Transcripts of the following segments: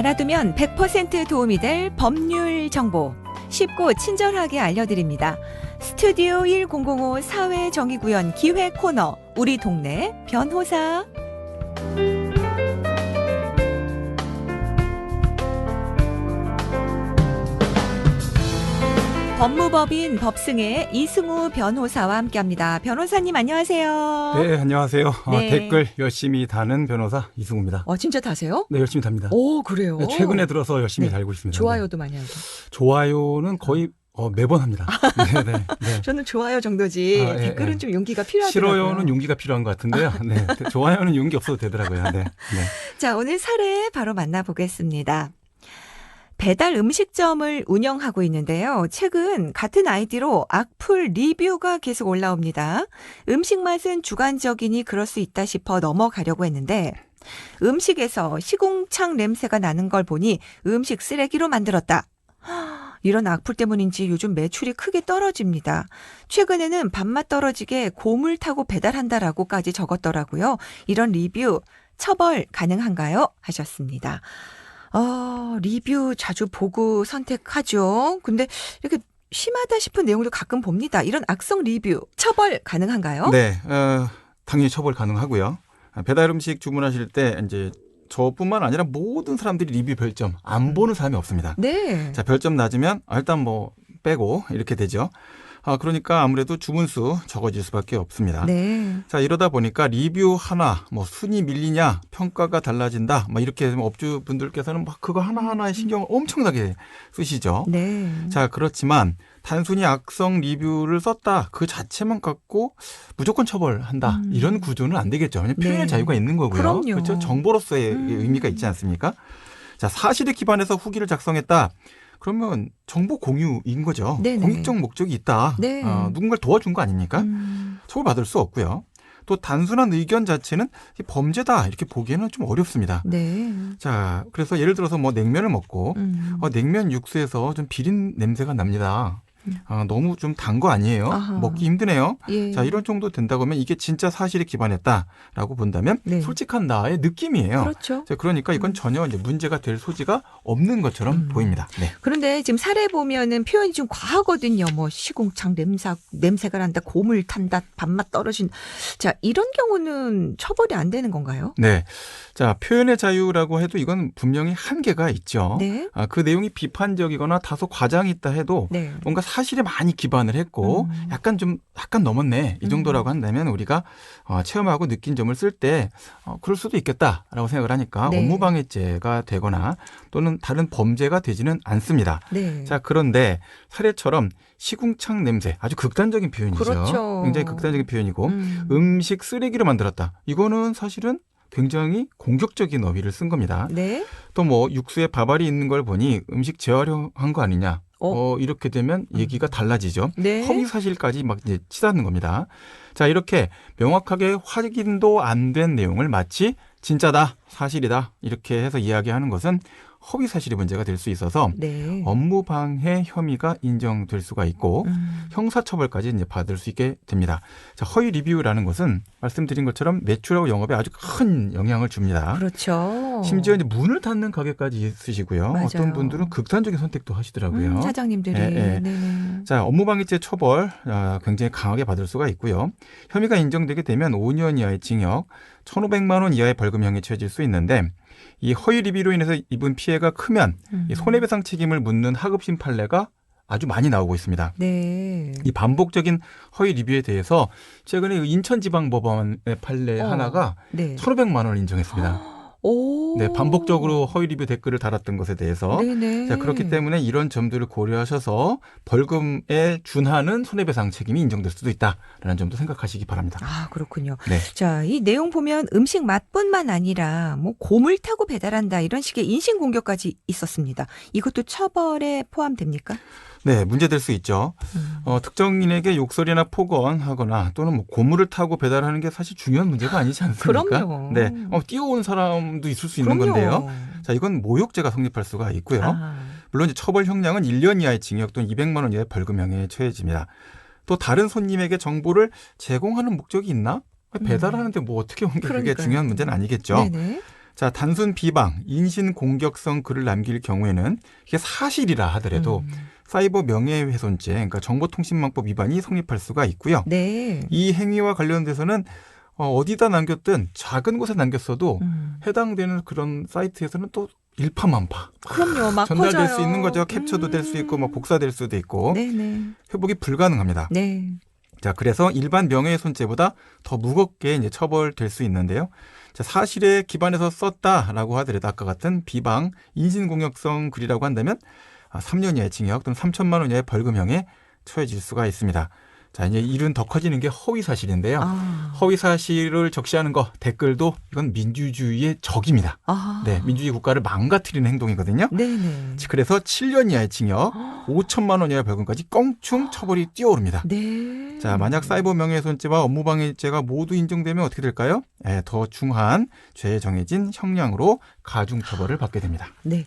알아두면 100% 도움이 될 법률 정보 쉽고 친절하게 알려드립니다. 스튜디오 1005 사회정의구현 기획 코너 우리 동네 변호사 법무법인 법승의 이승우 변호사와 함께합니다. 변호사님 안녕하세요. 네, 안녕하세요. 어, 네. 댓글 열심히 다는 변호사 이승우입니다. 어 진짜 다세요? 네, 열심히 답니다. 오 그래요. 네, 최근에 들어서 열심히 네. 달고 있습니다. 좋아요도 많이 하고. 네. 좋아요는 거의 어, 매번 합니다. 네, 네, 네. 저는 좋아요 정도지 아, 예, 댓글은 예. 좀 용기가 필요하더라고요. 싫어요는 용기가 필요한 것 같은데요. 네, 좋아요는 용기 없어도 되더라고요. 네, 네. 자, 오늘 사례 바로 만나보겠습니다. 배달 음식점을 운영하고 있는데요. 최근 같은 아이디로 악플 리뷰가 계속 올라옵니다. 음식 맛은 주관적이니 그럴 수 있다 싶어 넘어가려고 했는데 음식에서 시궁창 냄새가 나는 걸 보니 음식 쓰레기로 만들었다. 이런 악플 때문인지 요즘 매출이 크게 떨어집니다. 최근에는 밥맛 떨어지게 고물 타고 배달한다라고까지 적었더라고요. 이런 리뷰 처벌 가능한가요? 하셨습니다. 어, 리뷰 자주 보고 선택하죠. 근데 이렇게 심하다 싶은 내용도 가끔 봅니다. 이런 악성 리뷰 처벌 가능한가요? 네, 어, 당연히 처벌 가능하고요. 아, 배달 음식 주문하실 때 이제 저뿐만 아니라 모든 사람들이 리뷰 별점 안 보는 사람이 없습니다. 네. 자, 별점 낮으면 아, 일단 뭐 빼고 이렇게 되죠. 아, 그러니까 아무래도 주문수 적어질 수밖에 없습니다. 네. 자, 이러다 보니까 리뷰 하나, 뭐 순위 밀리냐, 평가가 달라진다, 막 이렇게 업주분들께서는 막 그거 하나하나에 신경을 엄청나게 쓰시죠. 네. 자, 그렇지만 단순히 악성 리뷰를 썼다 그 자체만 갖고 무조건 처벌한다 음. 이런 구조는 안 되겠죠. 왜냐면 표현의 네. 자유가 있는 거고요. 그럼요. 그렇죠. 정보로서의 음. 의미가 있지 않습니까? 자, 사실에 기반해서 후기를 작성했다. 그러면 정보 공유인 거죠. 네네. 공익적 목적이 있다. 네. 어, 누군가를 도와준 거 아닙니까? 음, 처벌받을 수 없고요. 또 단순한 의견 자체는 이 범죄다 이렇게 보기에는 좀 어렵습니다. 네. 자, 그래서 예를 들어서 뭐 냉면을 먹고 음. 어, 냉면 육수에서 좀 비린 냄새가 납니다. 음. 아, 너무 좀 단 거 아니에요? 아하. 먹기 힘드네요. 예. 자, 이런 정도 된다고 하면 이게 진짜 사실에 기반했다라고 본다면 네. 솔직한 나의 느낌이에요. 그렇죠. 자, 그러니까 이건 전혀 이제 문제가 될 소지가 없는 것처럼 음. 보입니다. 네. 그런데 지금 사례 보면은 표현이 좀 과하거든요. 뭐 시궁창 냄새 냄새가 난다, 고물 탄다, 밥맛 떨어진. 자 이런 경우는 처벌이 안 되는 건가요? 네. 자, 표현의 자유라고 해도 이건 분명히 한계가 있죠. 네. 아, 그 내용이 비판적이거나 다소 과장이 있다 해도 네. 뭔가 사실에 많이 기반을 했고 음. 약간 좀 약간 넘었네 이 정도라고 한다면 우리가 어, 체험하고 느낀 점을 쓸 때 어, 그럴 수도 있겠다라고 생각을 하니까 네. 업무방해죄가 되거나 또는 다른 범죄가 되지는 않습니다. 네. 자 그런데 사례처럼 시궁창 냄새 아주 극단적인 표현이죠. 그렇죠. 굉장히 극단적인 표현이고 음. 음식 쓰레기로 만들었다. 이거는 사실은 굉장히 공격적인 어휘를 쓴 겁니다. 네. 또 뭐 육수에 밥알이 있는 걸 보니 음식 재활용한 거 아니냐. 어? 어, 이렇게 되면 얘기가 달라지죠. 네. 허위 사실까지 막 이제 치닫는 겁니다. 자, 이렇게 명확하게 확인도 안 된 내용을 마치 진짜다, 사실이다 이렇게 해서 이야기하는 것은 허위 사실이 문제가 될 수 있어서 네. 업무 방해 혐의가 인정될 수가 있고 음. 형사처벌까지 이제 받을 수 있게 됩니다. 자, 허위 리뷰라는 것은 말씀드린 것처럼 매출하고 영업에 아주 큰 영향을 줍니다. 그렇죠. 심지어 이제 문을 닫는 가게까지 있으시고요. 맞아요. 어떤 분들은 극단적인 선택도 하시더라고요. 음, 사장님들이. 예, 예. 자, 업무 방해죄 처벌 아, 굉장히 강하게 받을 수가 있고요. 혐의가 인정되게 되면 5년 이하의 징역, 1,500만 원 이하의 벌금형이 처해질 수 있는데 이 허위 리뷰로 인해서 입은 피해가 크면 음. 이 손해배상 책임을 묻는 하급심 판례가 아주 많이 나오고 있습니다. 네. 이 반복적인 허위 리뷰에 대해서 최근에 그 인천지방법원의 판례 어. 하나가 네. 1,500만 원을 인정했습니다. 오. 네, 반복적으로 허위 리뷰 댓글을 달았던 것에 대해서 네네. 자, 그렇기 때문에 이런 점들을 고려하셔서 벌금에 준하는 손해배상 책임이 인정될 수도 있다라는 점도 생각하시기 바랍니다. 아, 그렇군요. 네. 자, 이 내용 보면 음식 맛뿐만 아니라 뭐 고물 타고 배달한다 이런 식의 인신 공격까지 있었습니다. 이것도 처벌에 포함됩니까? 네, 문제될 수 있죠. 음. 어, 특정인에게 욕설이나 폭언하거나 또는 뭐 고물을 타고 배달하는 게 사실 중요한 문제가 아니지 않습니까? 그럼요. 네, 어, 뛰어온 사람도 있을 수 있는 그럼요. 건데요. 자, 이건 모욕죄가 성립할 수가 있고요. 아, 물론 이제 처벌 형량은 1년 이하의 징역 또는 200만 원 이하의 벌금형에 처해집니다. 또 다른 손님에게 정보를 제공하는 목적이 있나? 배달하는데 뭐 어떻게 온게 그게. 중요한 문제는 아니겠죠. 네네. 자, 단순 비방, 인신 공격성 글을 남길 경우에는 이게 사실이라 하더라도 음. 사이버 명예훼손죄, 그러니까 정보통신망법 위반이 성립할 수가 있고요. 네. 이 행위와 관련돼서는 어, 어디다 남겼든 작은 곳에 남겼어도 음. 해당되는 그런 사이트에서는 또 일파만파 그럼요. 막 전달될 퍼져요. 수 있는 거죠. 캡처도 될수 있고 뭐 복사될 수도 있고 네네. 회복이 불가능합니다. 네. 자, 그래서 일반 명예훼손죄보다 더 무겁게 이제 처벌될 수 있는데요. 자, 사실에 기반해서 썼다라고 하더라도 아까 같은 비방, 인신공격성 글이라고 한다면 아, 3년 이하의 징역 또는 3천만 원 이하의 벌금형에 처해질 수가 있습니다. 자, 이제 일은 더 커지는 게 허위 사실인데요. 아. 허위 사실을 적시하는 거 댓글도 이건 민주주의의 적입니다. 아. 네, 민주주의 국가를 망가뜨리는 행동이거든요. 네네. 그래서 7년 이하의 징역, 5천만 원 이하의 벌금까지 껑충 처벌이 뛰어오릅니다. 네. 자, 만약 사이버 명예훼손죄와 업무방해죄가 모두 인정되면 어떻게 될까요? 예, 더 중한 죄에 정해진 형량으로 가중 처벌을 받게 됩니다. 네.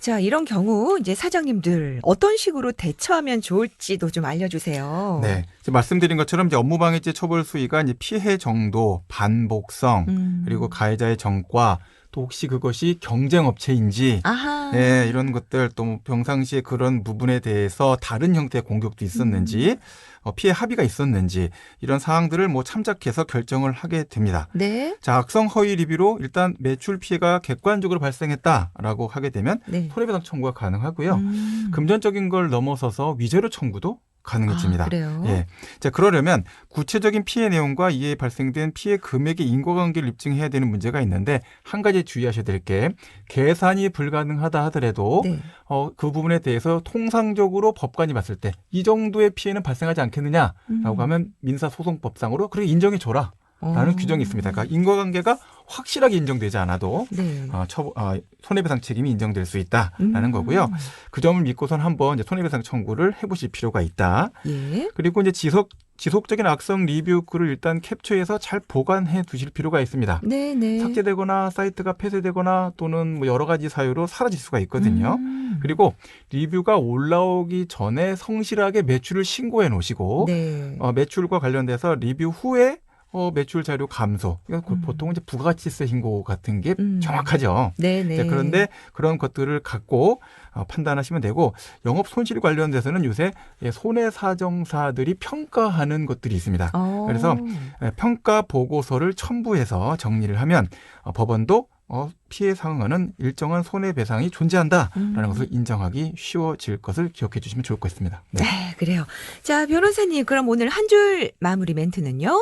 자, 이런 경우 이제 사장님들 어떤 식으로 대처하면 좋을지도 좀 알려주세요. 네, 말씀드린 것처럼 이제 업무방해죄 처벌 수위가 이제 피해 정도, 반복성, 음. 그리고 가해자의 정과, 또 혹시 그것이 경쟁 업체인지, 아하. 네, 이런 것들 또뭐 평상시에 그런 부분에 대해서 다른 형태의 공격도 있었는지, 어, 피해 합의가 있었는지 이런 사항들을 뭐 참작해서 결정을 하게 됩니다. 네. 자, 악성 허위 리뷰로 일단 매출 피해가 객관적으로 발생했다라고 하게 되면 네. 손해배상 청구가 가능하고요. 음. 금전적인 걸 넘어서서 위자료 청구도 가능해집니다. 아, 그래요? 예. 자, 그러려면 구체적인 피해 내용과 이에 발생된 피해 금액의 인과관계를 입증해야 되는 문제가 있는데 한 가지 주의하셔야 될 게 계산이 불가능하다 하더라도 네. 어, 그 부분에 대해서 통상적으로 법관이 봤을 때 이 정도의 피해는 발생하지 않겠느냐라고 음. 하면 민사소송법상으로 그래 인정해 줘라. 라는 어. 규정이 있습니다. 그러니까 인과관계가 확실하게 인정되지 않아도 네. 어, 처, 어, 손해배상 책임이 인정될 수 있다라는 음. 거고요. 그 점을 믿고선 한번 이제 손해배상 청구를 해보실 필요가 있다. 예. 그리고 이제 지속 지속적인 악성 리뷰 글을 일단 캡처해서 잘 보관해 두실 필요가 있습니다. 네네. 삭제되거나 사이트가 폐쇄되거나 또는 뭐 여러 가지 사유로 사라질 수가 있거든요. 음. 그리고 리뷰가 올라오기 전에 성실하게 매출을 신고해 놓으시고 네. 어, 매출과 관련돼서 리뷰 후에 어, 매출 자료 감소. 이건 그 음. 보통 이제 부가치세 신고 같은 게 음. 정확하죠. 네네. 네, 그런데 그런 것들을 갖고 어, 판단하시면 되고 영업 손실 관련돼서는 요새 예, 손해 사정사들이 평가하는 것들이 있습니다. 어. 그래서 예, 평가 보고서를 첨부해서 정리를 하면 어, 법원도 어, 피해 상황은 일정한 손해배상이 존재한다라는 음. 것을 인정하기 쉬워질 것을 기억해 주시면 좋을 것 같습니다. 네. 네, 그래요. 자, 변호사님, 그럼 오늘 한 줄 마무리 멘트는요?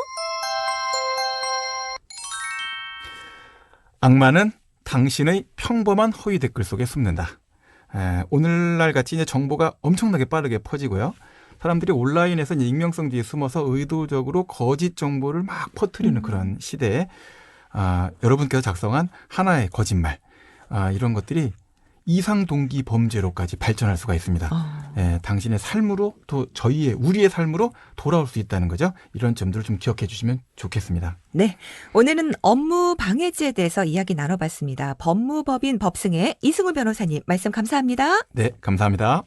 악마는 당신의 평범한 허위 댓글 속에 숨는다. 에, 오늘날 같이 이제 정보가 엄청나게 빠르게 퍼지고요. 사람들이 온라인에서 익명성 뒤에 숨어서 의도적으로 거짓 정보를 막 퍼뜨리는 음. 그런 시대에 아, 여러분께서 작성한 하나의 거짓말 아, 이런 것들이 이상 동기 범죄로까지 발전할 수가 있습니다. 어. 예, 당신의 삶으로 또 저희의 우리의 삶으로 돌아올 수 있다는 거죠. 이런 점들을 좀 기억해 주시면 좋겠습니다. 네. 오늘은 업무 방해죄에 대해서 이야기 나눠봤습니다. 법무법인 법승의 이승우 변호사님, 말씀 감사합니다. 네, 감사합니다.